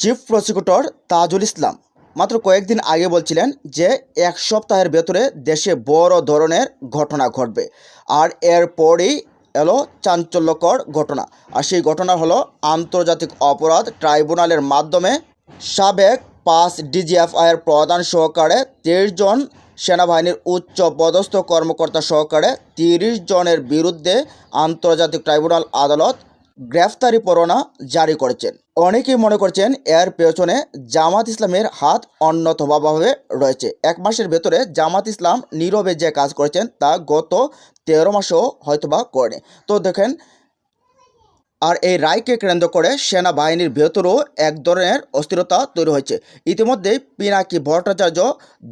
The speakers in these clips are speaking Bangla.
Chief prosecutor Tajul Islam. মাত্র কয়েকদিন আগে বলছিলেন যে, এক সপ্তাহের ভেতরে দেশে বড় ধরনের ঘটনা ঘটবে। আর এরপরেই এলো চাঞ্চল্যকর ঘটনা। আর সেই ঘটনা হলো আন্তর্জাতিক অপরাধ ট্রাইব্যুনালের মাধ্যমে সাবেক পাঁচ ডিজিএফআইয়ের প্রধান সহকারে তেইশ জন সেনাবাহিনীর উচ্চ পদস্থ কর্মকর্তা সহকারে তিরিশ জনের বিরুদ্ধে আন্তর্জাতিক ট্রাইব্যুনাল আদালত গ্রেফতারি পরোয়ানা জারি করেছেন। অনেকেই মনে করছেন এর পেছনে জামাত ইসলামের হাত অন্যতভাবে রয়েছে। এক মাসের ভেতরে জামাত ইসলাম নীরবে যে কাজ করেছেন তা গত তেরো মাসেও হয়তোবা করেনি। তো দেখেন, আর এই রায়কে কেন্দ্র করে সেনাবাহিনীর ভেতরেও এক ধরনের অস্থিরতা তৈরি হয়েছে। ইতিমধ্যেই পিনাকি ভট্টাচার্য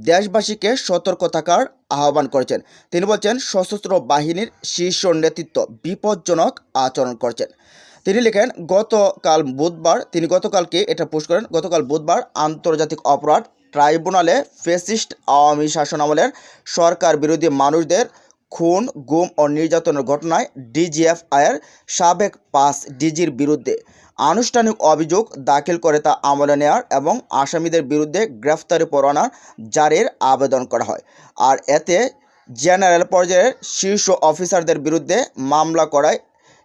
দেশবাসীকে সতর্ক থাকার আহ্বান করেছেন। তিনি বলছেন, সশস্ত্র বাহিনীর শীর্ষ নেতৃত্ব বিপজ্জনক আচরণ করছেন। তিনি লেখেন, গতকাল বুধবার তিনি গতকালকে এটা পোস্ট করেন, গতকাল বুধবার আন্তর্জাতিক অপরাধ ট্রাইব্যুনালে ফেসিস্ট আওয়ামী শাসন আমলের সরকার বিরোধী মানুষদের খুন, গুম ও নির্যাতনের ঘটনায় ডিজিএফআইয়ের সাবেক পাঁচ ডিজির বিরুদ্ধে আনুষ্ঠানিক অভিযোগ দাখিল করে তা আমলে নেওয়ার এবং আসামিদের বিরুদ্ধে গ্রেফতারি পরোয়ানা জারির আবেদন করা হয়। আর এতে জেনারেল পর্যায়ের শীর্ষ অফিসারদের বিরুদ্ধে মামলা করায়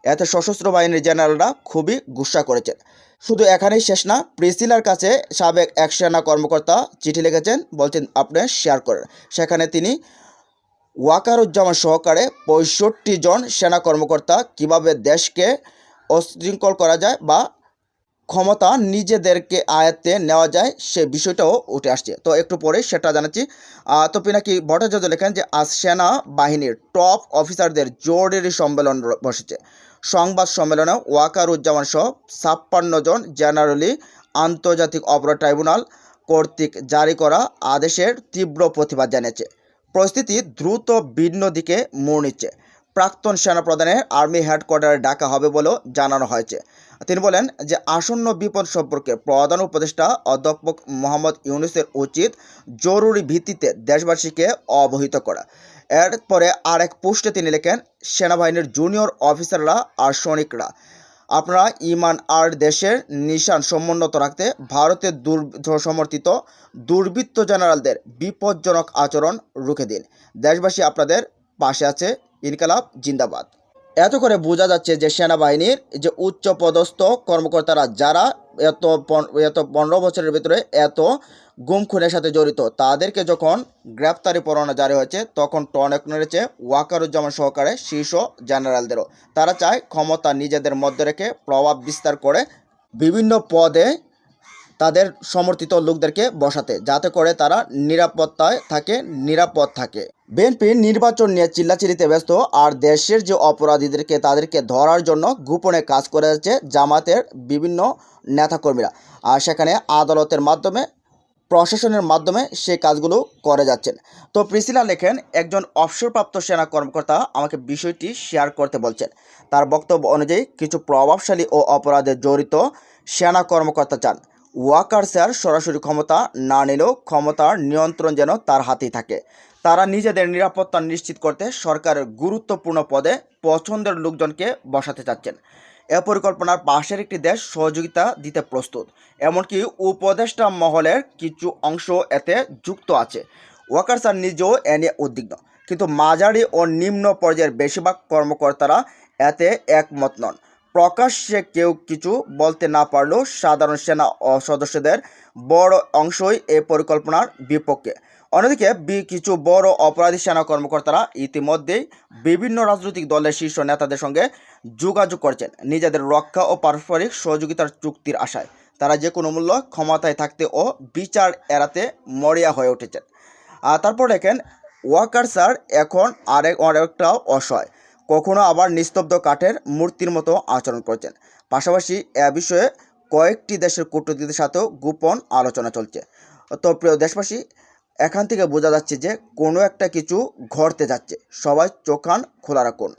এতে সশস্ত্র বাহিনীর জেনারেলরা খুবই গুসা করেছেন। শুধু এখানেই শেষ না, প্রিসিলার কাছে সাবেক এক সেনা কর্মকর্তা চিঠি লিখেছেন, বলছেন, আপনি শেয়ার করেন। সেখানে তিনি ওয়াকারুজ্জামান সহকারে পঁয়ষট্টি জন সেনা কর্মকর্তা কীভাবে দেশকে অশৃঙ্খল করা যায় বা ক্ষমতা নিজেদেরকে আয়ত্তে নেওয়া যায়, সে বিষয়টাও উঠে আসছে। তো একটু পরে সেটা জানাচ্ছি। তো পিনাকি ভট্টাচার্য লেখেন যে, আজ সেনা বাহিনীর টপ অফিসারদের জরুরি সম্মেলন বসেছে। সংবাদ সম্মেলনে ওয়াকারুজ্জামান সহ ছাপ্পান্ন জন জেনারেলি আন্তর্জাতিক অপরাধ ট্রাইব্যুনাল কর্তৃক জারি করা আদেশের তীব্র প্রতিবাদ জানিয়েছে। পরিস্থিতি দ্রুত ভিন্ন দিকে মোড় নিচ্ছে। প্রাক্তন সেনাপ্রধানের আর্মি হেডকোয়ার্টারে ডাকা হবে বলেও জানানো হয়েছে। তিনি বলেন যে, আসন্ন বিপদ সম্পর্কে প্রধান উপদেষ্টা অধ্যাপক মোহাম্মদ ইউনুসের উচিত জরুরি ভিত্তিতে দেশবাসীকে অবহিত করা। এরপরে আরেক পোস্টে তিনি লেখেন, সেনাবাহিনীর জুনিয়র অফিসাররা আর সৈনিকরা, আপনারা ইমান আর দেশের নিশান সমুন্নত রাখতে ভারতের দুর সমর্থিত দুর্বৃত্ত জেনারেলদের বিপজ্জনক আচরণ রুখে দিন। দেশবাসী আপনাদের পাশে আছে ইনকালাব জিন্দাবাদ। এত করে বোঝা যাচ্ছে যে সেনাবাহিনীর যে উচ্চ পদস্থ কর্মকর্তারা যারা এত এত পনেরো বছরের ভিতরে এত গুম খুনের সাথে জড়িত, তাদেরকে যখন গ্রেপ্তারি পরোয়ানা জারি হয়েছে, তখন টনক নেড়েছে ওয়াকারুজ্জামান সহকারে শীর্ষ জেনারেলদেরও। তারা চায় ক্ষমতা নিজেদের মধ্যে রেখে প্রভাব বিস্তার করে বিভিন্ন পদে তাদের সমর্থিত লোকদেরকে বসাতে, যাতে করে তারা নিরাপত্তায় থাকে, নিরাপদ থাকে। বিএনপি নির্বাচন নিয়ে চিল্লাচিল্লিতে ব্যস্ত, আর দেশের যে অপরাধীদেরকে তাদেরকে ধরার জন্য গোপনে কাজ করে যাচ্ছে জামাতের বিভিন্ন নেতাকর্মীরা। আর সেখানে আদালতের মাধ্যমে, প্রশাসনের মাধ্যমে সেই কাজগুলো করে যাচ্ছেন। তো প্রিসিলা লেখেন, একজন অবসরপ্রাপ্ত সেনা কর্মকর্তা আমাকে বিষয়টি শেয়ার করতে বলছেন। তার বক্তব্য অনুযায়ী কিছু প্রভাবশালী ও অপরাধে জড়িত সেনা কর্মকর্তা চান। ওয়াকার স্যার সরাসরি ক্ষমতা না নিলেও ক্ষমতার নিয়ন্ত্রণ যেন তার হাতেই থাকে। তারা নিজেদের নিরাপত্তা নিশ্চিত করতে সরকারের গুরুত্বপূর্ণ পদে পছন্দের লোকজনকে বসাতে চাচ্ছেন। এ পরিকল্পনার পাশের একটি দেশ সহযোগিতা দিতে প্রস্তুত। এমনকি উপদেষ্টা মহলের কিছু অংশ এতে যুক্ত আছে। ওয়াকার স্যার নিজেও এ নিয়ে উদ্বিগ্ন। কিন্তু মাঝারি ও নিম্ন পর্যায়ের বেশিরভাগ কর্মকর্তারা এতে একমত নন। প্রকাশ্যে কেউ কিছু বলতে না পারলেও সাধারণ সেনা সদস্যদের বড় অংশই এই পরিকল্পনার বিপক্ষে। অন্যদিকে কিছু বড় অপরাধী সেনা কর্মকর্তারা ইতিমধ্যেই বিভিন্ন রাজনৈতিক দলের শীর্ষ নেতাদের সঙ্গে যোগাযোগ করছেন। নিজেদের রক্ষা ও পারস্পরিক সহযোগিতার চুক্তির আশায়। তারা যে কোনো মূল্য ক্ষমতায় থাকতে ও বিচার এড়াতে মরিয়া হয়ে উঠেছেন। আর তারপর দেখেন, ওয়াকার স্যার এখন আরেক, অনেকটাও অসহায়। কখনো আবার নিস্তব্ধ কাঠের মূর্তির মতো আচরণ করছেন। পাশাপাশি এ বিষয়ে কয়েকটি দেশের কূটনীতিদের সাথেও গোপন আলোচনা চলছে। তো প্রিয় দেশবাসী, এখান থেকে বোঝা যাচ্ছে যে কোনো একটা কিছু ঘটতে যাচ্ছে। সবাই চোখান খোলা রাখুন।